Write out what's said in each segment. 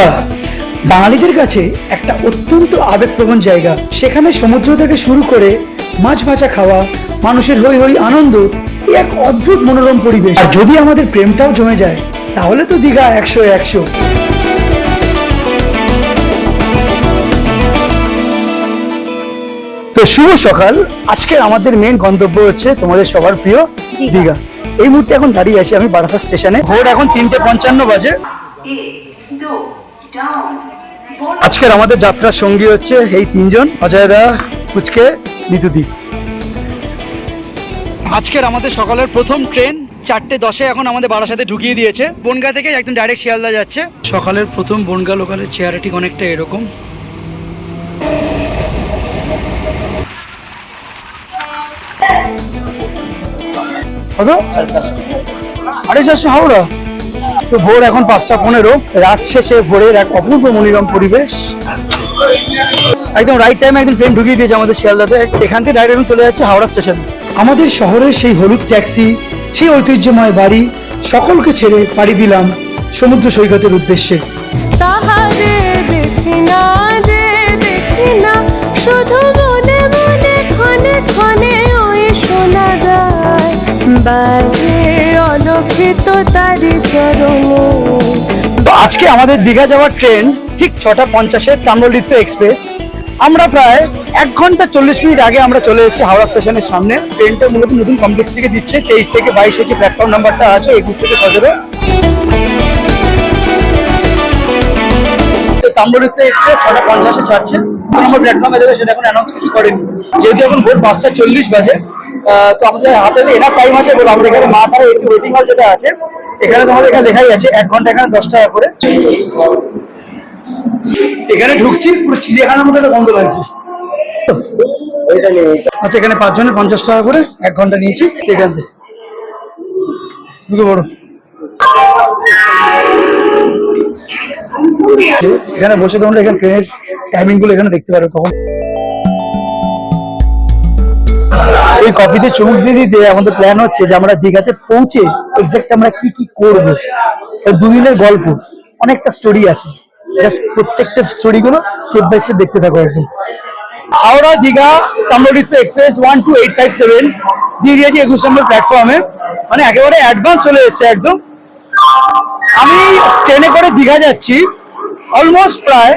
দীঘা বাঙালিদের কাছে একটা অত্যন্ত আবেগপ্রবণ জায়গা। সেখানে সমুদ্র থেকে শুরু করে মাছ ভাজা খাওয়া মানুষের হই হই আনন্দ এ এক অদ্ভুত মনোরম পরিবেশ। আর যদি আমাদের প্রেমটাও জমে যায় তাহলে তো দীঘা একশো একশো। তো শুভ সকাল। আজকে আমাদের মেন গন্তব্য হচ্ছে তোমাদের সবার প্রিয় দীঘা। এই মুহূর্তে এখন দাঁড়িয়ে আছি আমি বারাসা স্টেশনে। ভোর এখন তিনটে পঞ্চান্ন বাজে। আজকের আমাদের যাত্রার সঙ্গী হচ্ছে এই তিনজন অজয়দা কুচকে নিতুদি আজকের আমাদের সকালের প্রথম ট্রেন চারটে দশে এখন আমাদের বারাসাতে ঢুকিয়ে দিয়েছে। বনগা থেকে একদম ডাইরেক্ট শিয়ালদা যাচ্ছে। সকালের প্রথম বনগা লোকালের চেয়ারে ঠিক অনেকটা এরকম। আড়াই চারশো হাওড়া? তো ভোর এখন পাঁচটা পনেরো। রাত শেষে ভোরের এক অপূর্ব মনোরম পরিবেশ। একদম রাইট টাইম একদম ট্রেন ঢুকিয়ে দিয়েছে আমাদের শিয়ালদাতে। এখান থেকে ডাইরেক্ট চলে যাচ্ছে হাওড়া স্টেশন আমাদের শহরের সেই হলুদ ট্যাক্সি সেই ঐতিহ্যময় বাড়ি সকলকে ছেড়ে পাড়ি দিলাম সমুদ্র সৈকতের উদ্দেশ্যে। তাহারে দেখি না আজকে আমাদের দীঘা যাওয়ার ট্রেন ঠিক ছটা পঞ্চাশের তাম্রলিপ্ত এক্সপ্রেস আমরা প্রায় এক ঘণ্টা চল্লিশ মিনিট আগে আমরা চলে এসেছি হাওড়া স্টেশনের সামনে। ট্রেনটা মূলত নতুন কমপ্লেক্স থেকে দিচ্ছে। তেইশ থেকে বাইশে যে প্ল্যাটফর্ম নাম্বারটা আছে, একুশ থেকে সতেরো। তাম্রলিপ্ত এক্সপ্রেস ছটা পঞ্চাশে ছাড়ছে। কত নম্বর প্ল্যাটফর্মে দেবে সেটা এখন অ্যানাউন্স কিছু করেনি। যেহেতু এখন ভোর পাঁচটা চল্লিশ বাজে তো আমাদের হাতে এনাফ টাইম আছে বলে আমরা এখানে মা তারা এসি ওয়েটিং হল যেটা আছে এখানে তোমাদের এখানে লেখাই আছে এক ঘণ্টা এখানে দশ টাকা করে। এখানে ঢুকছি পুরো চিড়িয়াখানার মতো একটা গন্ধ লাগছে। আচ্ছা এখানে পাঁচজনের পঞ্চাশ টাকা করে এক ঘণ্টা নিয়েছি এখান থেকে। ঢুকে বড় এখানে বসে তোমরা এখানে ট্রেনের টাইমিংগুলো এখানে দেখতে পারো কখন। এই কফিতে চুমুক দিয়ে দিতে আমাদের প্ল্যান হচ্ছে যে আমরা দীঘাতে পৌঁছে এক্সাক্ট আমরা কি কি করব। দুদিনের গল্প, অনেকটা স্টোরি আছে। জাস্ট প্রত্যেকটা স্টোরি গুলো স্টেপ বাই স্টেপ দেখতে থাকো একদম। Howrah, Digha Tamralipta express one two eight five seven দিয়ে দিয়েছি একুশ নম্বর প্ল্যাটফর্মে মানে একেবারে অ্যাডভান্স চলে এসছে একদম। আমি ট্রেনে করে দীঘা যাচ্ছি অলমোস্ট প্রায়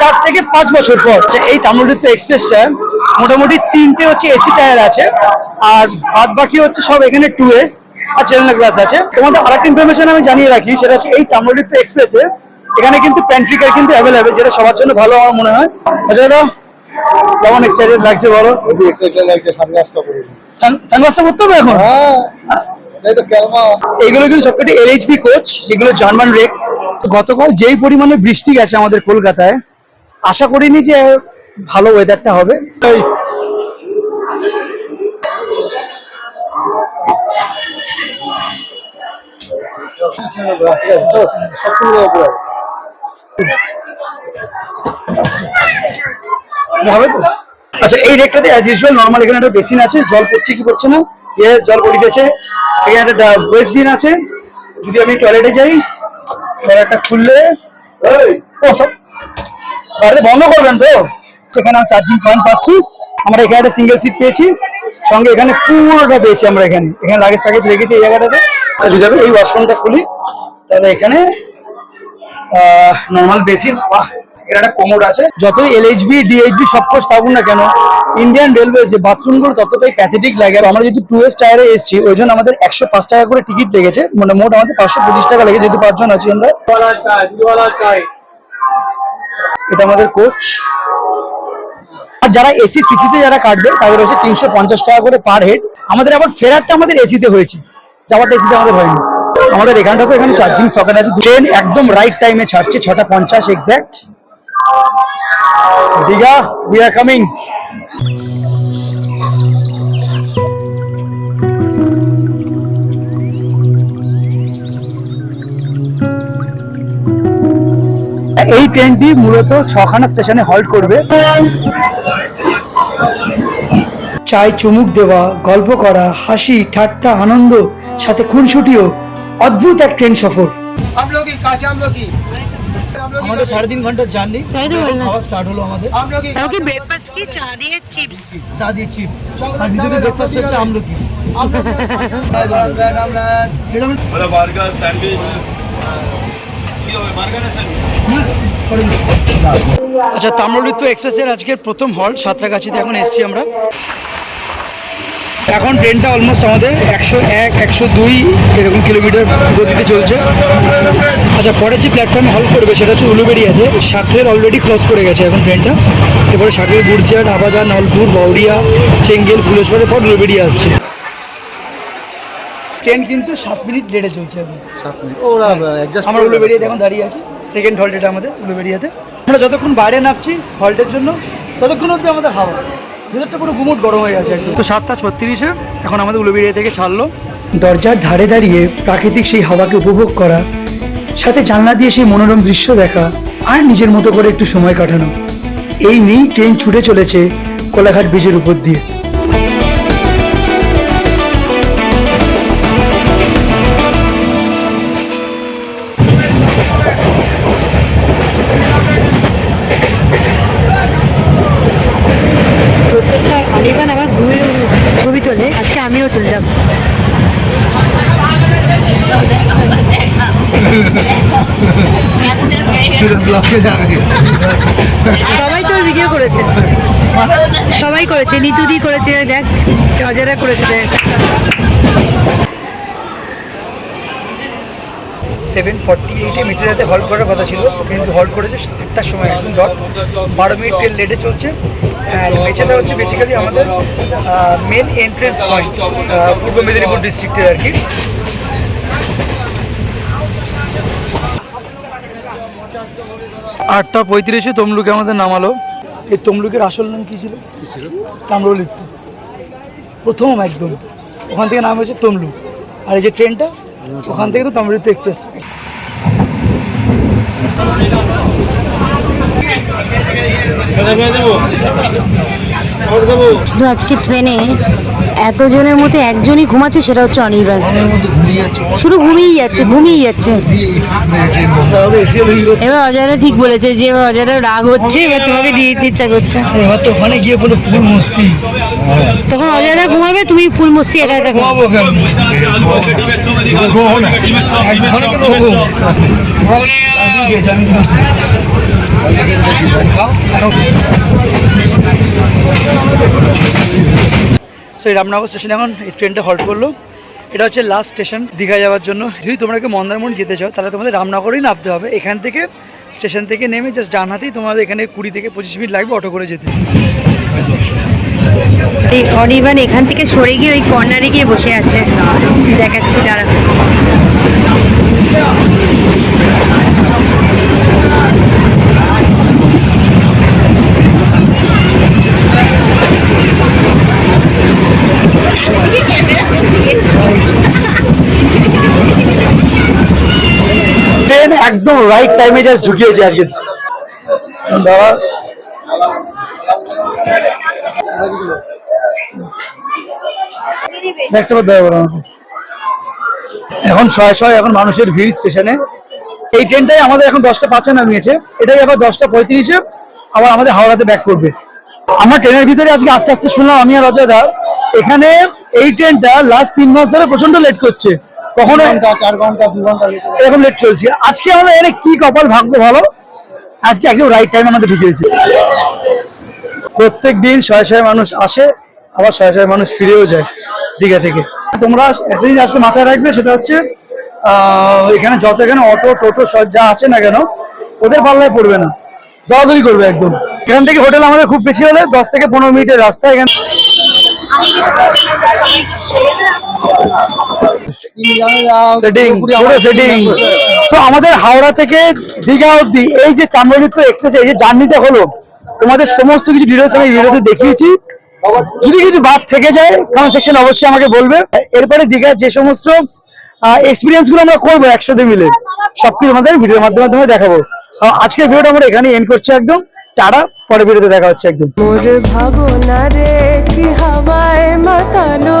চার থেকে পাঁচ বছর পর। এই তামিলনাড়ু এক্সপ্রেসটা মোটামুটি তিনটে হচ্ছে এসি টায়ার আছে আর বাদ বাকি হচ্ছে সব এখানে টু এস আর জেনারেল ক্লাস আছে। তোমাদের আরেকটা ইনফরমেশন আমি জানিয়ে রাখি সেটা হচ্ছে এই তামিলনাড়ু এক্সপ্রেসে এখানে কিন্তু প্যান্ট্রি কার কিন্তু অ্যাভেলেবেল যেটা সবার জন্য ভালো আমার মনে হয়। দা কেমন এক্সাইটেড লাগছে বলো? এক্সাইটেড লাগছে সানগ্লাসটা করতে হবে এখন? হ্যাঁ এগুলো কিন্তু সবকটি এলএইচবি কোচ যেগুলো জার্মান রেক গতকাল যেই পরিমাণে বৃষ্টি গেছে আমাদের কলকাতায় আশা করিনি যে ভালো ওয়েদারটা হবে। হবে তো? আচ্ছা এই রেকটাতে অ্যাজ ইউজুয়াল নর্মাল এখানে একটা বেসিন আছে জল পড়ছে কি পড়ছে না? ইয়েস জল পড়িতেছে এখানে একটা ওয়েস্ট বিন আছে। যদি আমি টয়লেটে যাই টয়লেটটা খুললে ও সব বাড়িতে বন্ধ করবেন তো? সেখানে আমি চার্জিং পয়েন্ট পাচ্ছি। আমরা এখানে একটা সিঙ্গেল সিট পেয়েছি। সঙ্গে এখানে পুরোটা পেয়েছি আমরা এখানে। এখানে লাগেজ টাগেজ রেখেছি এই জায়গাটাতে। যদি আমি এই ওয়াশরুমটা খুলি তাহলে এখানে নর্মাল বেসিন বাহ এর একটা কোমোড আছে। যতই এলএইচবি ডিএইচবি সব কোর্স থাকুন না কেন ইন্ডিয়ান রেলওয়ে যে বাথরুমগুলো ততটাই প্যাথেটিক লাগে। আর আমরা যেহেতু টু এস টায়ারে এসেছি ওই জন্য আমাদের একশো পাঁচ টাকা করে টিকিট লেগেছে। মানে মোট আমাদের পাঁচশো পঁচিশ টাকা লেগেছে যেহেতু পাঁচজন আছি আমরা। এটা আমাদের কোচ যারা এসি সিসিতে যারা কাটবে, তাদের হচ্ছে তিনশো পঞ্চাশ টাকা করে পার হেড আমাদের আবার ফেরারটা আমাদের এসিতে হয়েছে। যাওয়াটা এসিতে আমাদের হয়নি। আমাদের এখানটাতে এখানে চার্জিং সকেট আছে। ট্রেন একদম রাইট টাইমে ছাড়ছে, ছটা পঞ্চাশ exact Digha we are coming এই ট্রেনটি মূলত ছখানা স্টেশনে হল্ট করবে। চায় চুমুক দেওয়া গল্প করা হাসি ঠাট্টা আনন্দ সাথে খুনসুটিও। অদ্ভুত এক ট্রেন সফর। আমাদের সাড়ে তিন ঘণ্টার জার্নি। খাওয়া স্টার্ট হলো আমাদের। ব্রেকফাস্ট কি? চা দিয়ে চিপস চা দিয়ে চিপস আর ভিতরে ব্রেকফাস্ট হচ্ছে আমলকি। আচ্ছা তাম্রলিপ্ত এক্সপ্রেসের আজকের প্রথম হল সাঁতরাগাছিতে এখন এসছি আমরা। এখন ট্রেনটা অলমোস্ট আমাদের একশো এক একশো দুই এরকম কিলোমিটার গতিতে চলছে। আচ্ছা পরে যে প্ল্যাটফর্মে হল করবে সেটা হচ্ছে উলুবেড়িয়াতে। সাকরের অলরেডি ক্রস করে গেছে এখন ট্রেনটা এরপরে সাকরের গুড়চিয়াট আবাদা নলপুর বউরিয়া চেঙ্গেল ফুলেশ্বরের পর উলুবেড়িয়া আসছে। ট্রেন কিন্তু সাত মিনিট লেটে চলছে এখন। ওরা অ্যাডজাস্ট আমরা উলুবেড়িয়াতে এখন দাঁড়িয়ে আছি। সেকেন্ড হল্ট এটা আমাদের উলুবেড়িয়াতে। আমরা যতক্ষণ বাইরে নামছি হল্টের জন্য ততক্ষণ অব্দি আমাদের হাওয়া। ভেতরটা পুরো গুমুট গরম হয়ে গেছে তো সাতটা ছত্রিশে এখন আমাদের উলুবেড়িয়া থেকে ছাড়লো। দরজার ধারে দাঁড়িয়ে প্রাকৃতিক সেই হাওয়াকে উপভোগ করা সাথে জানলা দিয়ে সেই মনোরম দৃশ্য দেখা আর নিজের মতো করে একটু সময় কাটানো। এই নিয়েই ট্রেন ছুটে চলেছে কোলাঘাট ব্রিজের উপর দিয়ে। ব্লকে যাবে সবাই তোর ভিডিও করেছে। সবাই করেছে নিতুদি করেছে দেখ অজারা করেছে দেখ। সেভেন ফর্টি এইটে মেচেদাতে হল্ট করার কথা ছিল কিন্তু হল্ট করেছে আটটার সময় একদম ডট বারো মিনিট ট্রেন লেটে চলছে অ্যান্ড মেচেদা হচ্ছে বেসিক্যালি আমাদের মেন এন্ট্রেন্স পয়েন্ট পূর্ব মেদিনীপুর ডিস্ট্রিক্টের আর কি। আটটা পঁয়ত্রিশে তমলুকে আমাদের নামালো। এই তমলুকের আসল নাম কী ছিল? কী ছিল? তাম্রলিপ্ত। প্রথম একদম। ওখান থেকে নাম হয়েছে তমলুক। আর এই যে ট্রেনটা ওখান থেকে তো তাম্রলিপ্ত এক্সপ্রেস। আজকে ট্রেনে এতজনের মধ্যে একজনই ঘুমাচ্ছে সেটা হচ্ছে অনির্বাণ। শুধু ঘুমিয়েই যাচ্ছে ঘুমিয়েই যাচ্ছে। এবার অজারা ঠিক বলেছে যে এবার অজারা রাগ হচ্ছে এবার তোমাকে দিয়ে দিতে ইচ্ছা করছে। এবার তো ওখানে গিয়ে পুরো ফুল মস্তি। তখন অজারা ঘুমাবে তুমি ফুল মস্তি একা একা ঘুমাবে। কেন? সেই রামনগর স্টেশনে এখন এই ট্রেনটা হল্ট করল। এটা হচ্ছে লাস্ট স্টেশন দীঘা যাওয়ার জন্য। যদি তোমরা কেউ মন্দারমণি যেতে চাও, তাহলে তোমাদের রামনগরেই নামতে হবে। এখান থেকে স্টেশন থেকে নেমে জাস্ট ডান হাতেই তোমাদের এখানে কুড়ি থেকে পঁচিশ মিনিট লাগবে অটো করে যেতে। এই অনির্বাণ এখান থেকে সরে গিয়ে ওই কর্নারে গিয়ে বসে আছে। দেখাচ্ছি, দাঁড়া। একদম রাইট টাইমে জাস্ট ঢুকিয়েছে আজকে। দাদা। এখন ছয় ছয়, এখন মানুষের ভিড় স্টেশনে। এই ট্রেনটাই আমাদের এখন দশটা পাঁচে নামিয়েছে। এটাই আবার দশটা পঁয়ত্রিশে আবার আমাদের হাওড়াতে ব্যাক করবে। আমার ট্রেনের ভিতরে আজকে আস্তে আস্তে শুনলাম আমি আর অজয় দা। এখানে এই ট্রেনটা লাস্ট তিন মাস ধরে প্রচণ্ড লেট করছে। কখনো চার ঘণ্টা দু ঘণ্টা এরকম লেট চলছে। আজকে আমাদের এখানে কি কপাল ভাগ্য ভালো? আজকে একদম রাইট টাইম আমাদের ঢুকিয়েছে প্রত্যেক দিন শয়ে শয়ে মানুষ আসে আবার শয়ে শয়ে মানুষ ফিরেও যায় দীঘা থেকে। তোমরা একটা জিনিস আসলে মাথায় রাখবে সেটা হচ্ছে এখানে যত এখানে অটো টোটো সব যা আছে না কেন ওদের পাল্লায় পড়বে না। দরাদরি করবে একদম। এখান থেকে হোটেল আমাদের খুব বেশি হলে দশ থেকে পনেরো মিনিটের রাস্তা এখানে সেটিং পুরো সেটিং তো আমাদের হাওড়া থেকে দীঘা অবধি এই যে কামরলিপ্ত এক্সপ্রেস এই যে জার্নিটা হলো তোমাদের সমস্ত কিছু ডিটেলস আমি ভিডিওতে দেখিয়েছি। যদি কিছু বাদ থেকে যায় কমেন্ট সেকশন অবশ্যই আমাকে বলবে। এরপরে দীঘার যে সমস্ত এক্সপিরিয়েন্সগুলো আমরা করব একসাথে মিলে সবকিছু আমাদের ভিডিওর মাধ্যমে তোমায় দেখাবো। আজকের ভিডিওটা আমরা এখানে এন্ড করছি একদম। টাটা পরে ভিডিওতে দেখা হচ্ছে একদম। মোর ভাবনা রে কি হাওয়ায় মাতালো